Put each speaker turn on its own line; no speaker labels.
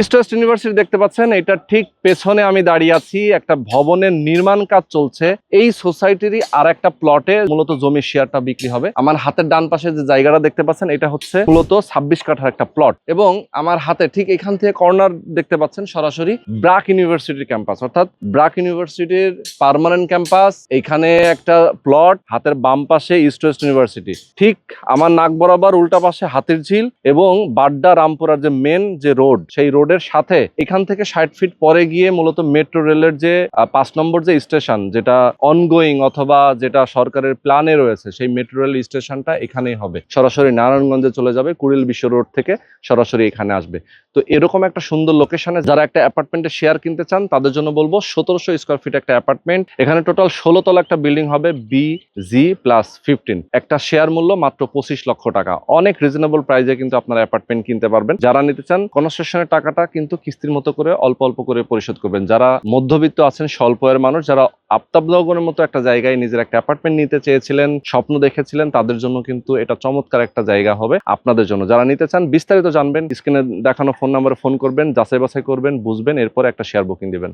East West university দেখতে পাচ্ছেন, এটা ঠিক পেছনে আমি দাঁড়িয়ে আছি, একটা ভবনের নির্মাণ কাজ চলছে। এই সোসাইটিরই আর একটা প্লটে মূলত জমির শেয়ারটা বিক্রি হবে। আমার হাতের ডান পাশে যে জায়গাটা দেখতে পাচ্ছেন, এটা হচ্ছে মূলত ছাব্বিশ কাঠার একটা প্লট এবং আমার হাতে ঠিক এখান থেকে কর্নার দেখতে পাচ্ছেন সরাসরি ব্রাক ইউনিভার্সিটির ক্যাম্পাস অর্থাৎ ব্রাক ইউনিভার্সিটির পার্মানেন্ট ক্যাম্পাস এখানে একটা প্লট হাতের বাম পাশে ইস্ট ওয়েস্ট ইউনিভার্সিটি ঠিক আমার নাক বরাবর উল্টা পাশে হাতির ঝিল এবং বাড্ডা রামপুরার যে মেন যে রোড সেই রোডের সাথে এখান থেকে ষাট ফিট পরে গিয়ে মূলত মেট্রো রেলের যে পাঁচ নম্বর যে স্টেশন, যেটা অনগোয়িং অথবা যেটা সরকারের প্ল্যানে রয়েছে, সেই মেট্রো রেল স্টেশনটা এখানেই হবে। সরাসরি নারায়ণগঞ্জে চলে যাবে, কুড়িল বিশ্ব রোড থেকে সরাসরি এখানে আসবে। তো এরকম একটা সুন্দর লোকেশনে যারা একটা অ্যাপার্টমেন্টে শেয়ার কিনতে চান, তাদের জন্য বলব সতেরোশো স্কোয়ার ফিট একটা অ্যাপার্টমেন্ট এখানে টোটাল ষোলো তলা একটা বিল্ডিং হবে বি জি প্লাস ফিফটিন একটা শেয়ার মূল্য মাত্র পঁচিশ লক্ষ টাকা। অনেক রিজনেবল প্রাইসে কিন্তু আপনারা অ্যাপার্টমেন্ট কিনতে পারবেন। যারা নিতে চান কনস্ট্রাকশনের টাকাটা কিন্তু কিস্তির মতো করে অল্প অল্প করে পরিশোধ করবেন। যারা মধ্যবিত্ত আছেন স্বল্প আয়ের মানুষ, যারা আফতাবনগরের মতো একটা জায়গায় নিজের একটা অ্যাপার্টমেন্ট নিতে চেয়েছিলেন, স্বপ্ন দেখেছিলেন, তাদের জন্য কিন্তু এটা চমৎকার একটা জায়গা হবে আপনাদের জন্য। যারা নিতে চান, বিস্তারিত জানবেন, স্ক্রিনে দেখানো ফোন নাম্বারে ফোন করবেন যাচাই বাছাই করবেন, বুঝবেন, এরপর একটা শেয়ার বুকিং দিবেন।